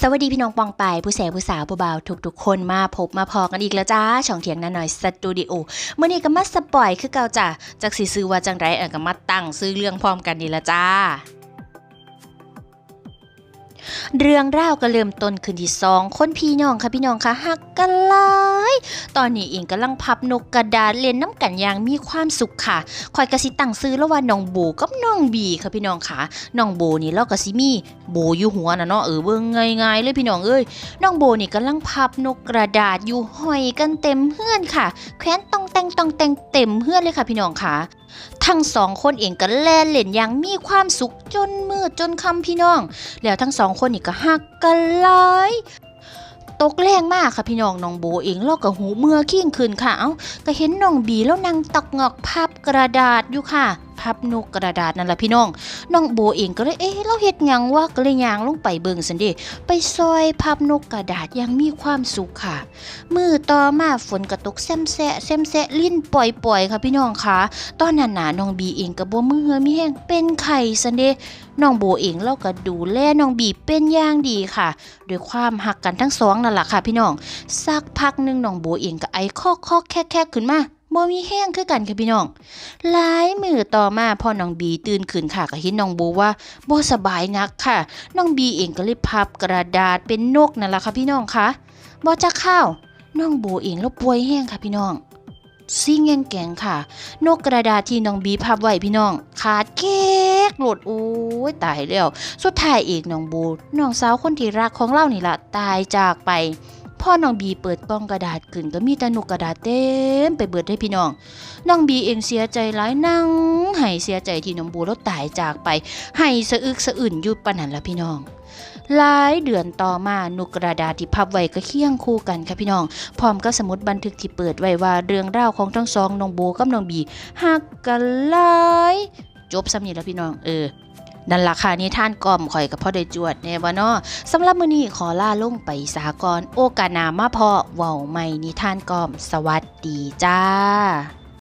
สวัสดีพี่น้องปองไปผู้แสบผู้สาวผู้บ่าวทุกๆคนมาพบมาพอกันอีกแล้วจ้า ช่องเถียงนาหน่อยสตูดิโอเมื่อนี้ก็มาสปอยคือเก่าจ้าจากสีซื้อว่าจังไรเออก็มาตั้งซื้อเรื่องพร้อมกันดีละจ้า เรื่องราวก็เริ่มต้นขึ้นที่สองคนพี่น้องค่ะพี่น้องค่ะฮักกันหลายตอนนี้เองกำลังพับนกกระดาษเล่นน้ำกันอย่างมีความสุขค่ะคอยกระสิตั้งซื้อแล้วว่าน้องโบกับน้องบีค่ะพี่น้องค่ะน้องโบนี่เราก็สิมีโบอยู่หัวนะเนาะเออเบิ่งง่ายๆเลยพี่น้องเอ้ยน้องโบนี่กำลังพับนกกระดาษอยู่ห้อยกันเต็มเฮือนค่ะ แขวนตองแต่งตองแต่งเต็มเฮือนเลยค่ะพี่น้องค่ะทั้งสองคนเองก็แล่นเล่นอย่างมีความสุขจนมืดจนคำพี่น้อง แล้วทั้งสองคนนี่ก็หักกันหลายตกแรงมากค่ะพี่น้องน้องโบเองลอกกับหูเมื่อขี้งคืนค่ะ เอ้าก็เห็นน้องบีแล้วนางตอกงอกพับกระดาษอยู่ค่ะ พับนกกระดาษนั่นแหละพี่น้อง น้องโบเองก็เลยเอ๊ะเราเฮ็ดยังวะก็เลยยางลงไปเบิ่งสันเดไปซอยพับนกกระดาษอย่างมีความสุขค่ะ มือต่อมาฝนกระตกแซมแซะแซมแซะลิ้นปล่อยๆค่ะพี่น้องค่ะ ตอนนั้นน่ะน้องบีเองก็บ่มือเหือมีแห้งเป็นไข่สันเดน้องโบเองเราก็ดูแลน้องบีเป็นอย่างดีค่ะด้วยความหักกันทั้งสองนั่นแหละค่ะพี่น้องสักพักหนึงน้องโบเองก็ไอคอกคอกแคกแคกขึ้นมา บ่มีแห้งคือกันค่ะพี่น้องหลายมือต่อมาพอน้องบีตื่นขึ้นค่ะก็เห็นน้องโบว่าบ่สบายนักค่ะ น้องบีเองก็เลยพับกระดาษเป็นนกนั่นแหละค่ะพี่น้องค่ะบ่จะข้าวน้องโบเองแล้วป่วยแห้งค่ะพี่น้องซิ่งแงแกงค่ะ นกกระดาษที่น้องบีพับไว้พี่น้อง ขาดเก๊กหลดโอ้ยตายแล้ว สุดท้ายเอกน้องบูน้องสาวคนที่รักของเรานี่ละตายจากไป พ่อน้องบีเปิดกล่องกระดาษขึ้นก็มีแต่นกกระดาษเต็มไปเบิดให้พี่น้อง น้องบีเองเสียใจหลายนั่งให้เสียใจที่น้องบูแล้วตายจากไปให้สะอึกสะอื่นอยู่ปนันละพี่น้องหลายเดือนต่อมานกกระดาษที่พับไว้ก็เคียงคู่กันค่ะพี่น้อง พร้อมกับสมุดบันทึกที่เปิดไว้ว่าเรื่องราวของทั้งสองน้องโบกับน้องบีหักกันหลายจบซ้ำนี่แล้วพี่น้องเออ นั่นราคานี้ท่านกอมข่อยกับพ่อได้จวดแน่บ่เนาะสำหรับมื้อนี้ขอลาลงไปสากรโอกานามาพอเว้าใหม่นิทานกอม สวัสดีจ้า